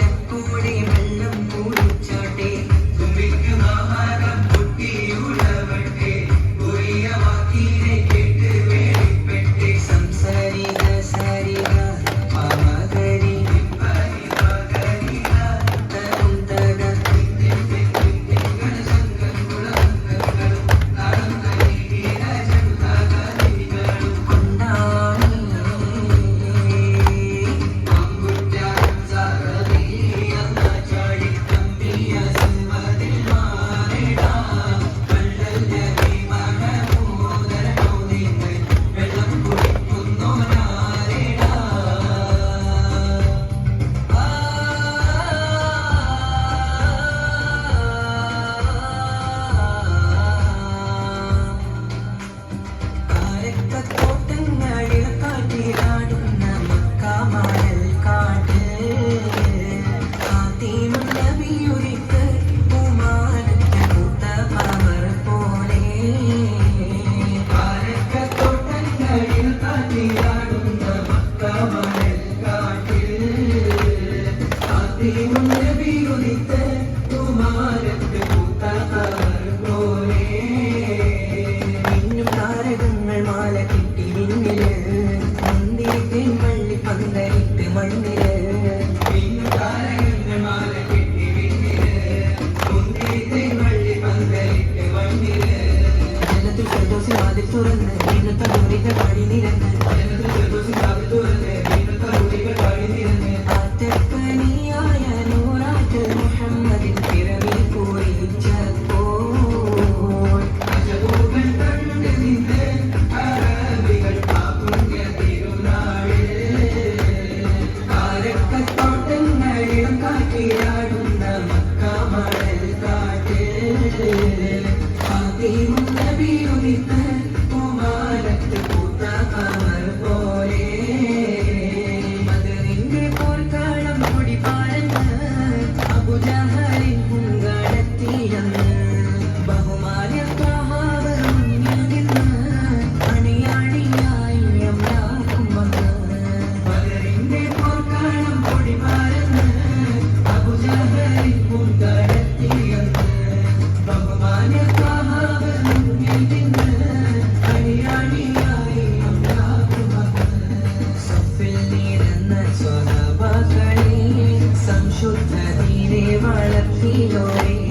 Thank you. I be അതിൽ തുറന്ന് ഇന്നത്തെ സ്വഹമകളിൽ സംശുദ്ധ തീരെ വളർത്തിയോരേ